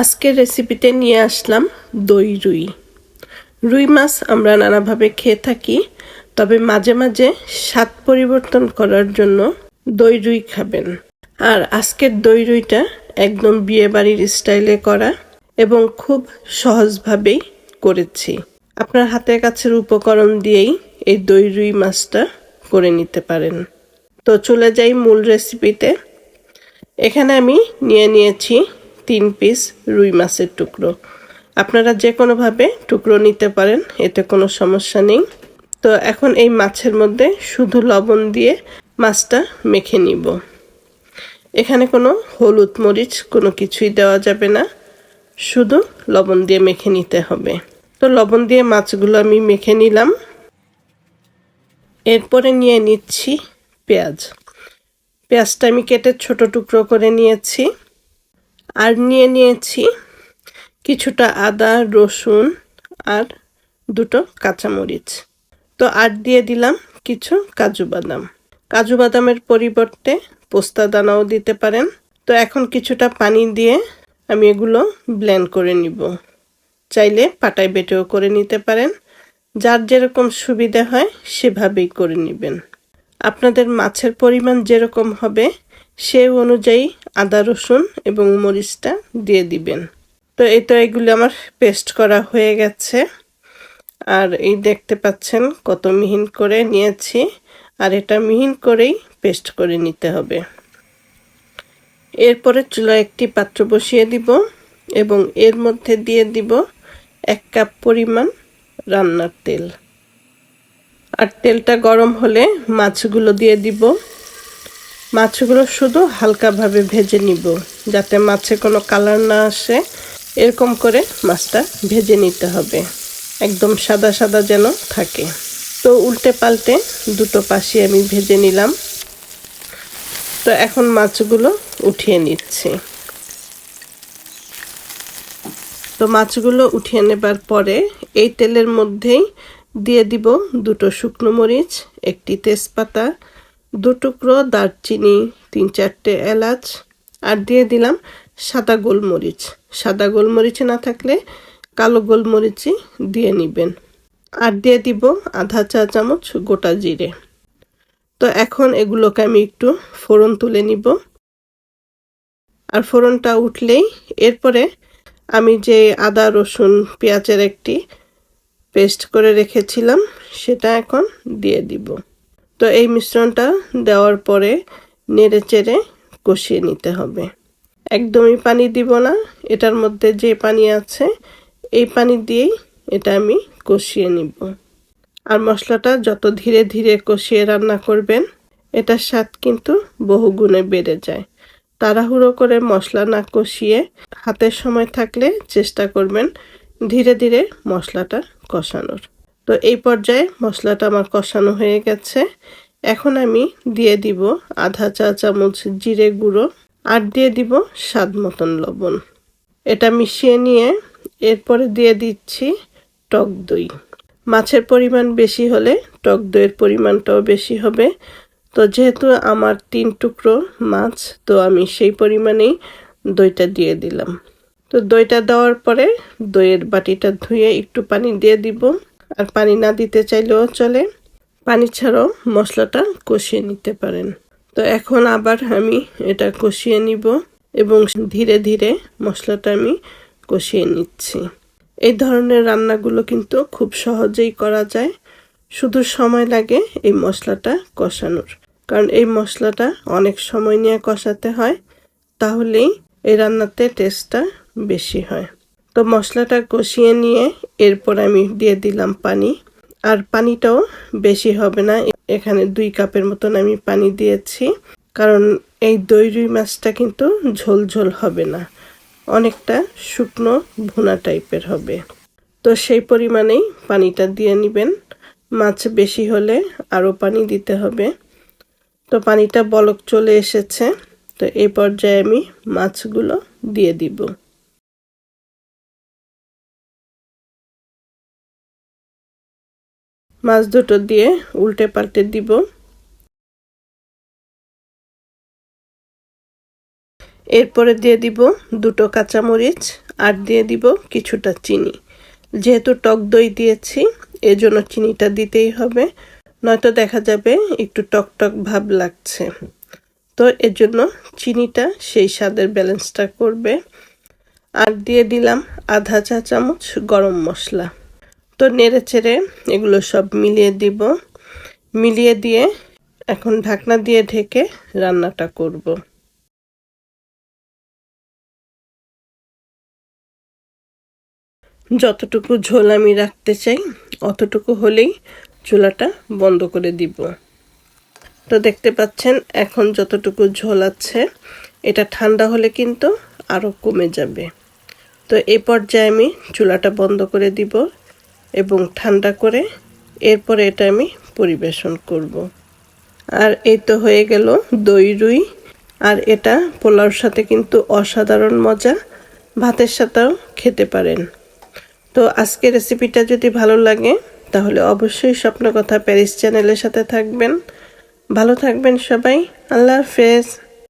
আজকের রেসিপিতে নিয়ে আসলাম দই রুই। রুই মাছ আমরা নানাভাবে খেয়ে থাকি, তবে মাঝে মাঝে স্বাদ পরিবর্তন করার জন্য দই রুই খাবেন। আর আজকের দই রুইটা একদম বিয়ে বাড়ির স্টাইলে করা এবং খুব সহজভাবেই করেছি। আপনার হাতের কাছের উপকরণ দিয়েই এই দই রুই মাছটা করে নিতে পারেন। তো চলে যাই মূল রেসিপিতে এখানে আমি নিয়ে নিয়েছি তিন পিস রুই মাছের টুকরো। আপনারা যে কোনোভাবে টুকরো নিতে পারেন, এতে কোনো সমস্যা নেই। তো এখন এই মাছের মধ্যে শুধু লবণ দিয়ে মাছটা মেখে নিব। এখানে কোনো হলুদ মরিচ কোনো কিছুই দেওয়া যাবে না। শুধু লবণ দিয়ে মেখে নিতে হবে। তো লবণ দিয়ে মাছগুলো আমি মেখে নিলাম। এরপরে নিয়ে নিচ্ছি পেঁয়াজ। পেঁয়াজটা আমি কেটে ছোট টুকরো করে নিয়েছি। আর নিয়ে নিয়েছি কিছুটা আদা, রসুন আর দুটো কাঁচামরিচ। তো আর দিয়ে দিলাম কিছু কাজু বাদাম। কাজু বাদামের পরিবর্তে পোস্তা দানাও দিতে পারেন। তো এখন কিছুটা পানি দিয়ে আমি এগুলো ব্লেন্ড করে নিব। চাইলে পাটায় বেটেও করে নিতে পারেন। যার যেরকম সুবিধা হয় সেভাবেই করে নেবেন। আপনাদের মাছের পরিমাণ যেরকম হবে, সে অনুযায়ী আদা, রসুন এবং মরিচটা দিয়ে দিবেন। তো এই তো এগুলো আমার পেস্ট করা হয়ে গেছে। আর এই দেখতে পাচ্ছেন কত মিহিন করে নিয়েছি। আর এটা মিহিন করেই পেস্ট করে নিতে হবে। এরপরে চুলায় একটি পাত্র বসিয়ে দিব এবং এর মধ্যে দিয়ে দিব এক কাপ পরিমাণ রান্নার তেল। আর তেলটা গরম হলে মাছগুলো দিয়ে দিব। মাছগুলো শুধু হালকাভাবে ভেজে নিব, যাতে মাছে কোনো কালার না আসে। এরকম করে মাছটা ভেজে নিতে হবে, একদম সাদা সাদা যেন থাকে। তো উল্টে পাল্টে দুটো পাশে আমি ভেজে নিলাম। তো এখন মাছগুলো উঠিয়ে নিচ্ছি। তো মাছগুলো উঠিয়ে নেবার পরে এই তেলের মধ্যেই দিয়ে দিব দুটো শুকনো মরিচ, একটি তেজপাতা, দু টুকরো দারচিনি, তিন চারটে এলাচ, আর দিয়ে দিলাম সাদা গোলমরিচ। সাদা গোলমরিচ না থাকলে কালো গোলমরিচই দিয়ে নেবেন। আর দিয়ে দিব আধা চা চামচ গোটা জিরে। তো এখন এগুলোকে আমি একটু ফোড়ন তুলে নিব। আর ফোড়নটা উঠলেই এরপরে আমি যে আদা, রসুন, পেঁয়াজের একটি পেস্ট করে রেখেছিলাম, সেটা এখন দিয়ে দিব। তো এই মিশ্রণটা দেওয়ার পরে নেড়ে চেড়ে কষিয়ে নিতে হবে। একদমই পানি দিব না, এটার মধ্যে যে পানি আছে, এই পানি দিয়েই এটা আমি কষিয়ে নিব। আর মশলাটা যত ধীরে ধীরে কষিয়ে রান্না করবেন, এটার স্বাদ কিন্তু বহুগুণে বেড়ে যায়। তাড়াহুড়ো করে মশলা না কষিয়ে হাতের সময় থাকলে চেষ্টা করবেন ধীরে ধীরে মশলাটা কষানোর। তো এই পর্যায়ে মশলাটা আমার কষানো হয়ে গেছে। এখন আমি দিয়ে দিব আধা চা চামচ জিরে গুঁড়ো আর দিয়ে দিব স্বাদ মতন লবণ। এটা মিশিয়ে নিয়ে এরপরে দিয়ে দিচ্ছি টক দই। মাছের পরিমাণ বেশি হলে টক দইয়ের পরিমাণটাও বেশি হবে। তো যেহেতু আমার তিন টুকরো মাছ, তো আমি সেই পরিমাণেই দইটা দিয়ে দিলাম। তো দইটা দেওয়ার পরে দইয়ের বাটিটা ধুয়ে একটু পানি দিয়ে দিব। আর পানি না দিতে চাইলেও চলে। পানি ছাড়াও মশলাটা কষিয়ে নিতে পারেন। তো এখন আবার আমি এটা কষিয়ে নিব এবং ধীরে ধীরে মশলাটা আমি কষিয়ে নিচ্ছি। এই ধরনের রান্নাগুলো কিন্তু খুব সহজেই করা যায়। শুধু সময় লাগে এই মশলাটা কষানোর। কারণ এই মশলাটা অনেক সময় নিয়ে কষাতে হয়। তাহলেই এই রান্নাতে টেস্টটা বেশি হয়। তো মশলাটা কষিয়ে নিয়ে এরপর আমি দিয়ে দিলাম পানি। আর পানিটাও বেশি হবে না। এখানে দুই কাপের মতন আমি পানি দিয়েছি। কারণ এই দই রুই মাছটা কিন্তু ঝোল ঝোল হবে না। অনেকটা শুকনো ভুনা টাইপের হবে। তো সেই পরিমাণেই পানিটা দিয়ে নেবেন। মাছ বেশি হলে আরও পানি দিতে হবে। তো পানিটা বলক চলে এসেছে। তো এই পর্যায়ে আমি মাছগুলো দিয়ে দিব। মাছ দুটো দিয়ে উল্টে পাল্টে দিব। এরপরে দিয়ে দিব দুটো কাঁচামরিচ আর দিয়ে দিব কিছুটা চিনি। যেহেতু টক দই দিয়েছি, এজন্য চিনিটা দিতেই হবে, নয়তো দেখা যাবে একটু টক টক ভাব লাগছে। তো এর জন্য চিনিটা সেই স্বাদের ব্যালেন্সটা করবে। আর দিয়ে দিলাম আধা চা চামচ গরম মশলা। তো নেড়ে চেড়ে এগুলো সব মিলিয়ে দিব। মিলিয়ে দিয়ে এখন ঢাকনা দিয়ে ঢেকে রান্নাটা করব। যতটুকু ঝোল আমি রাখতে চাই, অতটুকু হলেই চুলাটা বন্ধ করে দিব। তো দেখতে পাচ্ছেন, এখন যতটুকু ঝোল আছে, এটা ঠান্ডা হলে কিন্তু আরও কমে যাবে। তো এ পর্যায়ে আমি চুলাটা বন্ধ করে দিব। এবং ঠান্ডা করে এরপরে এটা আমি পরিবেশন করব। আর এই তো হয়ে গেল দই রুই। আর এটা পোলাওর সাথে কিন্তু অসাধারণ মজা। ভাতের সাথেও খেতে পারেন। তো আজকের রেসিপিটা যদি ভালো লাগে, তাহলে অবশ্যই স্বপ্ন কথা প্যারিস চ্যানেলের সাথে থাকবেন। ভালো থাকবেন সবাই। আল্লাহ হাফেজ।